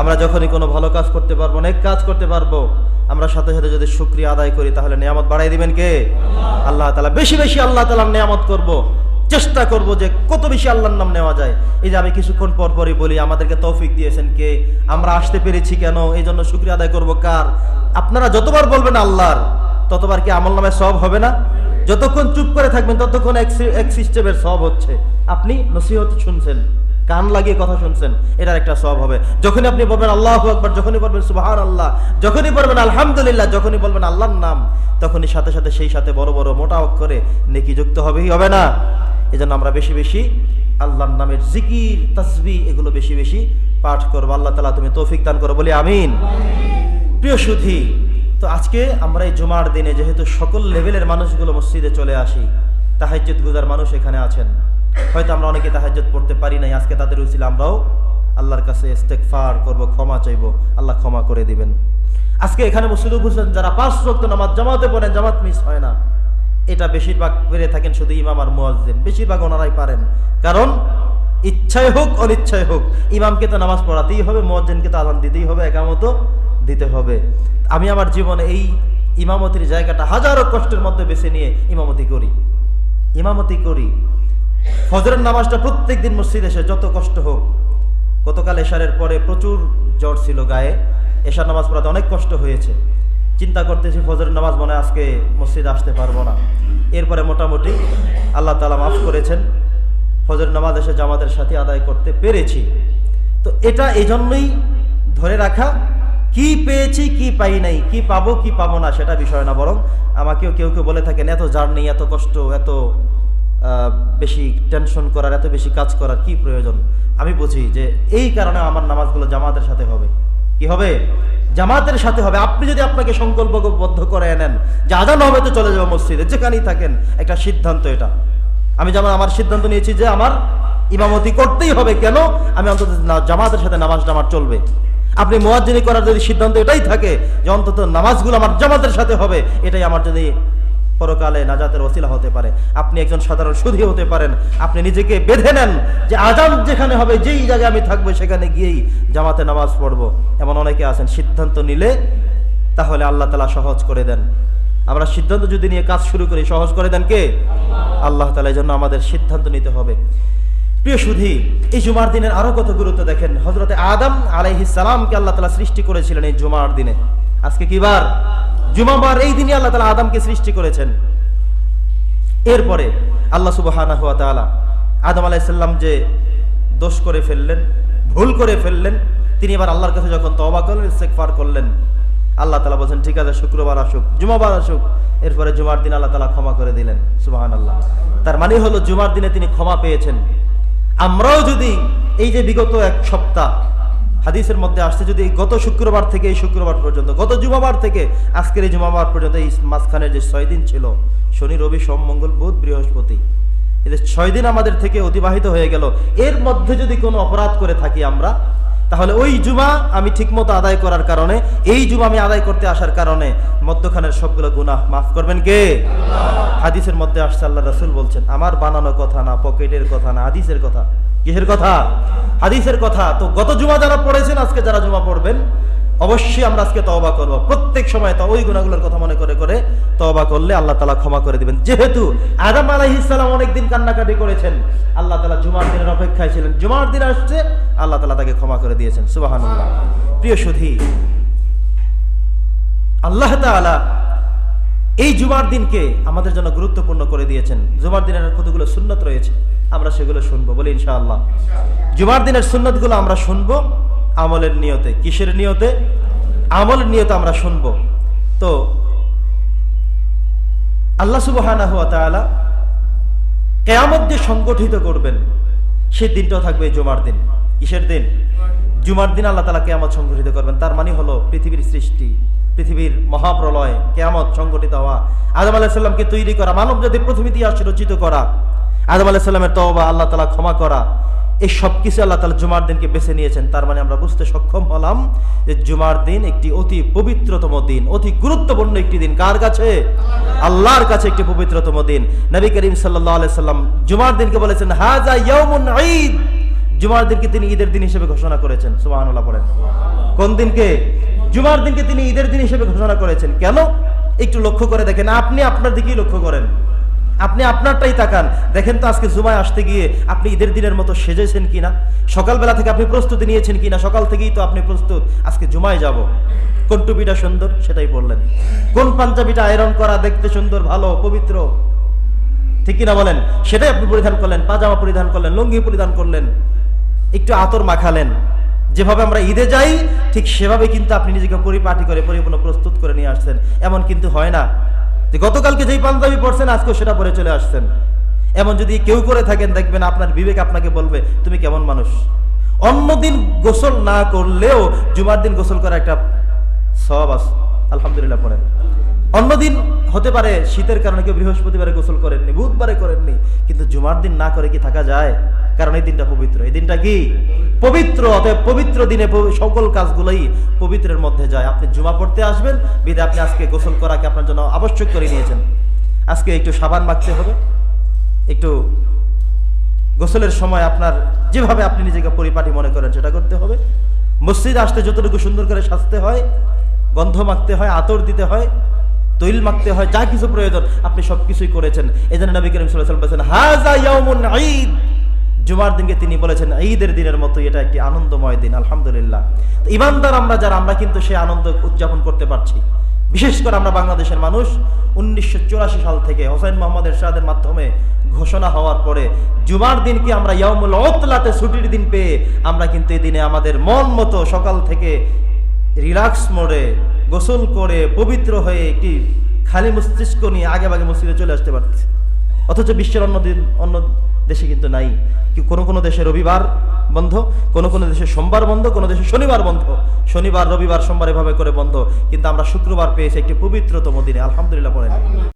আমরা যখনই কোনো ভালো কাজ করতে পারব অনেক কাজ করতে পারব, আমরা সাথে সাথে যদি শুক্রিয়া আদায় করি, তাহলে নিয়ামত বাড়াই দিবেন কে? আল্লাহ তালা বেশি বেশি আল্লাহ তালার নিয়ামত করব। চেষ্টা করব যে কত বেশি আল্লাহর নাম নেওয়া যায়। এই যে আমি কিছুক্ষণ পর পরই বলি, আমাদেরকে তৌফিক দিয়েছেন কে? আমরা আসতে পেরেছি কেন? এই জন্য শুক্রিয়া আদায় করব কার? আপনারা যতবার বলবেন আল্লাহর, ততবার কি আমল নামে সব হবে না? যতক্ষণ চুপ করে থাকবেন, ততক্ষণ এক সিস্টেমের সব হচ্ছে। আপনি নসিহত শুনছেন। কান লাগিয়ে কথা শুনছেন, এটার একটা সব হবে। যখনই আপনি বলবেন আল্লাহ আকবর, যখনই বলবেন সুবাহান আল্লাহ যখনই বলবেন আলহামদুলিল্লাহ, যখনই বলবেন আল্লাহর নাম, তখনই সাথে সাথে সেই সাথে বড় বড় মোটা অক্ষরে নেকি যুক্ত হবেই, হবে না? এই জন্য আমরা বেশি বেশি আল্লাহর নামের জিকির তসবি এগুলো বেশি বেশি পাঠ করব। আল্লাহ তালা তুমি তৌফিক দান করো, বলি আমিন। প্রিয় সুধী, তো আজকে আমরা এই জুমার দিনে যেহেতু সকল লেভেলের মানুষগুলো মসজিদে চলে আসি, তাহাজ্জুদ গুজার মানুষ এখানে আছেন। হয়তো আমরা অনেকে তাহাজ্জুদ পড়তে পারি নাই, আজকে তাদের উচিল আমরাও আল্লাহর কাছে ইস্তেকফার করব, ক্ষমা চাইব, আল্লাহ ক্ষমা করে দিবেন। আজকে এখানে মসজিদে বুঝলেন যারা পাঁচ রক্ত নামাজ জামাতে পড়েন, জামাত মিস হয় না। এটা বেশিরভাগ পেরে থাকেন শুধু ইমাম আর মুয়াজ্জিন, বেশিরভাগ ওনারাই পারেন। কারণ ইচ্ছায় হোক অনিচ্ছায় হোক, ইমামকে তো নামাজ পড়াতেই হবে, মুয়াজ্জিনকে তো আজান দিতেই হবে, একামতো দিতে হবে। আমি আমার জীবনে এই ইমামতির জায়গাটা হাজারো কষ্টের মধ্যে বেছে নিয়ে ইমামতি করি। ইমামতি করি। ফজরের নামাজটা প্রত্যেক দিন মসজিদ এসে যত কষ্ট হোক, গতকাল এশারের পরে প্রচুর জ্বর ছিল গায়ে। এশার নামাজ পড়াতে অনেক কষ্ট হয়েছে। চিন্তা করতেছি ফজরের নামাজ মনে আজকে মসজিদ আসতে পারব না। এরপরে মোটামুটি আল্লাহ তালা মাফ করেছেন। ফজর নামাজ এসে জামাতের সাথে আদায় করতে পেরেছি। তো এটা এই জন্যই ধরে রাখা, কি পেয়েছি, কি পাই নাই, কি পাবো কি পাবো না সেটা বিষয় না। বরং আমাকেও কেউ কেউ বলে থাকেন, এত জার্নি, এত কষ্ট, এত বেশি টেনশন করার, এত বেশি কাজ করার কি প্রয়োজন? আমি বুঝি যে এই কারণে আমার নামাজগুলো জামাতের সাথে হবে। কি হবে? জামাতের সাথে হবে। আপনি যদি আপনাকে সংকল্পবদ্ধ করে এনেন যে আজান হবে তো চলে যাব মসজিদে, যেখানেই থাকেন, একটা সিদ্ধান্ত এটা। আমি যেমন আমার সিদ্ধান্ত নিয়েছি যে আমার ইমামতি করতেই হবে। কেন? আমি অন্তত জামাতের সাথে নামাজটা আমার চলবে। আপনি মোয়াজ্জিনি করার যদি সিদ্ধান্ত এটাই থাকে যে অন্তত নামাজগুলো আমার জামাতের সাথে হবে, এটাই আমার যদি পরকালে নাজাতের ওসিলা হতে পারে। আপনি একজন সাধারণ সুধী হতে পারেন। আপনি নিজেকে বেঁধে নেন যে আজান যেখানে হবে, যেই জায়গায় আমি থাকব, সেখানে গিয়েই জামাতে নামাজ পড়ব। এমন অনেকে আছেন, সিদ্ধান্ত নিলে তাহলে আল্লাহ তালা সহজ করে দেন। আমরা সিদ্ধান্ত যদি নিয়ে কাজ শুরু করি, সহজ করে দেন কে? আল্লাহ তালা এই জন্য আমাদের সিদ্ধান্ত নিতে হবে। প্রিয় সুধি, এই জুমার দিনের আরও কত গুরুত্ব দেখেন। হজরতে আদম আলাইহিস আল্লাহ তালা সৃষ্টি করেছিলেন এই জুমার দিনে। আজকে কি বার? জুমাবার এই দিনই আল্লাহ তালা আদমকে সৃষ্টি করেছেন। এরপরে আল্লাহ সুবহানাহু ওয়া তাআলা আদম আলাইসাল্লাম যে দোষ করে ফেললেন, ভুল করে ফেললেন, তিনি এবার আল্লাহর কাছে যখন তওবা করলেন, ইস্তেগফার করলেন, আল্লাহ তালা বলছেন, ঠিক আছে, শুক্রবার আসুক, জুমাবার আসুক। এরপরে জুমার দিন আল্লাহ তালা ক্ষমা করে দিলেন সুবাহান আল্লাহ তার মানে হলো, জুমার দিনে তিনি ক্ষমা পেয়েছেন। আমরাও যদি এই যে বিগত এক সপ্তাহ হাদিসের মধ্যে আসছে, যদি গত শুক্রবার থেকে এই শুক্রবার পর্যন্ত, গত জুমাবার থেকে আজকের এই জুমাবার পর্যন্ত এই মাঝখানের যে ছয় দিন ছিল, শনি, রবি, সোম, মঙ্গল, বুধ, বৃহস্পতি এদের ছয় দিন আমাদের থেকে অতিবাহিত হয়ে গেল। এর মধ্যে যদি কোনো অপরাধ করে থাকি আমরা তাহলে ওই জুমা আমি ঠিকমতো আদায় করার কারণে, এই জুমা আমি আদায় করতে আসার কারণে মধ্যখানের সবগুলো গুনাহ মাফ করবেন কে? হাদিসের মধ্যে আসছে, আল্লাহ রসুল বলছেন, আমার বানানো কথা না, পকেটের কথা না, হাদিসের কথা। কিসের কথা? হাদিসের কথা। তো গত জুমা যারা পড়েছেন, আজকে যারা জুমা পড়বেন অবশ্যই আমরা আজকে তওবা করব। প্রত্যেক সময় তো ওই গুণাগুলোর কথা মনে করে করে তওবা করলে আল্লাহ তালা ক্ষমা করে দিবেন। যেহেতু আদম আলাইহিসসালাম অনেকদিন কান্নাকাটি করেছেন, আল্লাহ তালা জুমার দিনের অপেক্ষায় ছিলেন। জুমার দিন আসছে, আল্লাহ তালা তাকে ক্ষমা করে দিয়েছেন। সুবাহানুল্লাহ। প্রিয় সুধী, আল্লাহ তাআলা এই জুমার দিনকে আমাদের জন্য গুরুত্বপূর্ণ করে দিয়েছেন। জুমার দিনের কতগুলো সুন্নত রয়েছে, আমরা সেগুলো শুনব। বলি ইনশাআল্লাহ। জুমার দিনের সুন্নতগুলো আমরা শুনব। আমলের নিয়তে। কিসের নিয়তে? আমলের নিয়তে আমরা শুনব। তো ওয়া তাআলা কেয়ামত যে সংগঠিত করবেন, সেই দিনটাও থাকবে জুমার দিন। কিসের দিন? জুমার দিন আল্লাহ তালা কেয়ামত সংগঠিত করবেন। তার মানে হলো পৃথিবীর সৃষ্টি, পৃথিবীর মহাপ্রলয়, কেয়ামত সংগঠিত হওয়া। আদম আলাহিসাল্লামকে তৈরি করা মানব জাতির প্রথম ইতিহাস রচিত করা। আদম আলাহিসাল্লামের তওবা আল্লাহ তালা ক্ষমা করা। এই সব কিছু আল্লাহ তালা জুমার দিনকে বেছে নিয়েছেন। তার মানে আমরা বুঝতে সক্ষম হলাম যে জুমার দিন একটি অতি পবিত্রতম দিন, অতি গুরুত্বপূর্ণ একটি দিন। কার কাছে? আল্লাহর কাছে একটি পবিত্রতম দিন। নবী করিম সাল্লাহ সাল্লাম জুমার দিনকে বলেছেন হাজা ইয়াউমুন ঈদ। জুমার দিনকে তিনি ঈদের দিন হিসেবে ঘোষণা করেছেন। সুবহানাল্লাহ পড়েন। কোন দিনকে? জুমার দিনকে তিনি ঈদের দিন হিসেবে ঘোষণা করেছেন। কেন? একটু লক্ষ্য করে দেখেন। আপনি আপনার দিকেই লক্ষ্য করেন। আপনি আপনারটাই তাকান। দেখেন তো আজকে জুমায় আসতে গিয়ে আপনি ঈদের দিনের মতো সেজেছেন কিনা? সকালবেলা থেকে আপনি প্রস্তুতি নিয়েছেন কিনা? সকাল থেকেই তো আপনি প্রস্তুত। আজকে জুমায় যাব। কোন টুপিটা সুন্দর? সেটাই বললেন। কোন পাঞ্জাবিটা আয়রন করা দেখতে সুন্দর, ভালো, পবিত্র? ঠিক কিনা বলেন? সেটাই আপনি পরিধান করলেন, পাজামা পরিধান করলেন, লুঙ্গি পরিধান করলেন। একটু আতর মাখালেন। যেভাবে আমরা ঈদে যাই, ঠিক সেভাবে কিন্তু আপনি নিজেকে পরিপাটি করে, পরিপূর্ণ প্রস্তুত করে নিয়ে আসছেন। এমন কিন্তু হয় না। যে গতকালকে যেই পাঞ্জাবি পরছেন, আজকেও সেটা পরে চলে আসছেন। এমন যদি কেউ করে থাকেন, দেখবেন আপনার বিবেক আপনাকে বলবে, তুমি কেমন মানুষ? অন্যদিন গোসল না করলেও জুমার দিন গোসল করা একটা সব আছে আলহামদুলিল্লাহ পড়েন। অন্যদিন হতে পারে শীতের কারণে কেউ বৃহস্পতিবারে গোসল করেননি, বুধবারে করেননি, কিন্তু জুমার দিন না করে কি থাকা যায়? কারণ এই দিনটা পবিত্র। এই দিনটা কি? পবিত্র, অতএব পবিত্র দিনে সকল কাজগুলোই পবিত্রের মধ্যে যায়। আপনি জুমা পড়তে আসবেন বিদে আপনি আজকে গোসল করাকে আপনার জন্য আবশ্যক করে নিয়েছেন। আজকে একটু সাবান মাখতে হবে। একটু গোসলের সময় আপনার যেভাবে আপনি নিজেকে পরিপাটি মনে করেন সেটা করতে হবে। মসজিদ আসতে যতটুকু সুন্দর করে সাজতে হয়, গন্ধ মাখতে হয়, আতর দিতে হয়, তৈল মাখতে হয়, যা কিছু প্রয়োজন আপনি সব কিছুই করেছেন। এই জন্য নবী করিম সাল্লাহ বলেছেন হাজা ইয়াউমুন ঈদ। জুমার দিনকে তিনি বলেছেন, ঈদের দিনের মতো এটা একটি আনন্দময় দিন, আলহামদুলিল্লাহ। তো ইমানদার আমরা যারা, আমরা কিন্তু সেই আনন্দ উদযাপন করতে পারছি। বিশেষ করে আমরা বাংলাদেশের মানুষ, উনিশশো চুরাশি সাল থেকে হোসেন মোহাম্মদ এরশাদের মাধ্যমে ঘোষণা হওয়ার পরে জুমার দিনকে আমরা ইয়ামুল ওতলাতে ছুটির দিন পেয়ে আমরা কিন্তু এই দিনে আমাদের মন মতো সকাল থেকে রিল্যাক্স মোডে গোসল করে পবিত্র হয়ে একটি খালি মস্তিষ্ক নিয়ে আগে আগে মসজিদে চলে আসতে পারছি অথচ বিশ্বের অন্য দিন, অন্য দেশে কিন্তু নাই। কি কোনো কোনো দেশে রবিবার বন্ধ, কোনো কোনো দেশে সোমবার বন্ধ, কোনো দেশে শনিবার বন্ধ। শনিবার, রবিবার, সোমবার এভাবে করে বন্ধ। কিন্তু আমরা শুক্রবার পেয়েছি একটি পবিত্রতম দিনে। আলহামদুলিল্লাহ পড়েন।